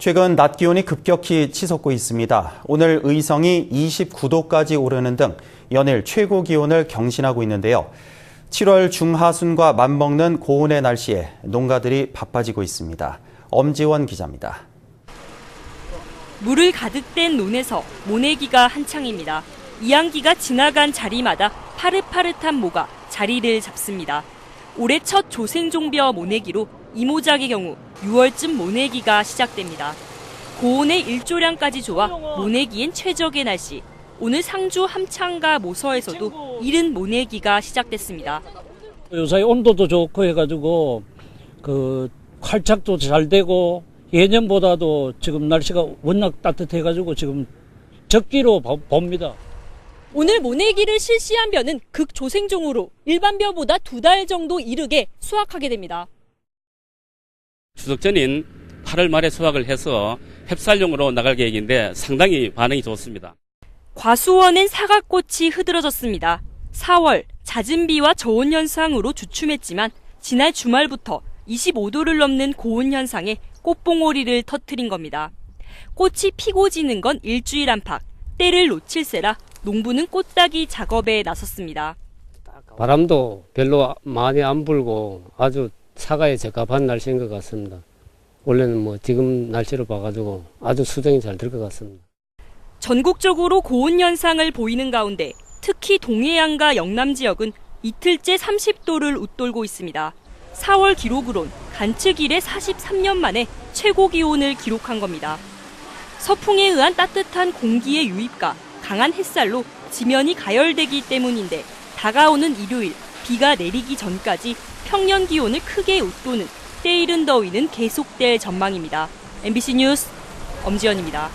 최근 낮 기온이 급격히 치솟고 있습니다. 오늘 의성이 29도까지 오르는 등 연일 최고 기온을 경신하고 있는데요. 7월 중하순과 맞먹는 고온의 날씨에 농가들이 바빠지고 있습니다. 엄지원 기자입니다. 물을 가득 댄 논에서 모내기가 한창입니다. 이항기가 지나간 자리마다 파릇파릇한 모가 자리를 잡습니다. 올해 첫 조생종벼 모내기로 이모작의 경우 6월쯤 모내기가 시작됩니다. 고온의 일조량까지 좋아 모내기엔 최적의 날씨. 오늘 상주 함창과 모서에서도 이른 모내기가 시작됐습니다. 요사이 온도도 좋고 해가지고 그 활착도 잘 되고 예년보다도 지금 날씨가 워낙 따뜻해가지고 지금 적기로 보- 봅니다. 오늘 모내기를 실시한 벼는 극조생종으로 일반 벼보다 두 달 정도 이르게 수확하게 됩니다. 추석 전인 8월 말에 수확을 해서 햅쌀용으로 나갈 계획인데 상당히 반응이 좋습니다. 과수원엔 사과꽃이 흐드러졌습니다. 4월 잦은 비와 저온 현상으로 주춤했지만 지난 주말부터 25도를 넘는 고온 현상에 꽃봉오리를 터트린 겁니다. 꽃이 피고 지는 건 일주일 안팎, 때를 놓칠세라 농부는 꽃따기 작업에 나섰습니다. 바람도 별로 많이 안 불고 아주 사과에 적합한 날씨인 것 같습니다. 원래는 뭐 지금 날씨로 봐가지고 아주 수정이 잘 될 것 같습니다. 전국적으로 고온 현상을 보이는 가운데 특히 동해안과 영남 지역은 이틀째 30도를 웃돌고 있습니다. 4월 기록으론 간측 이래 43년 만에 최고 기온을 기록한 겁니다. 서풍에 의한 따뜻한 공기의 유입과 강한 햇살로 지면이 가열되기 때문인데 다가오는 일요일 비가 내리기 전까지 평년 기온을 크게 웃도는 때이른 더위는 계속될 전망입니다. MBC 뉴스 엄지연입니다.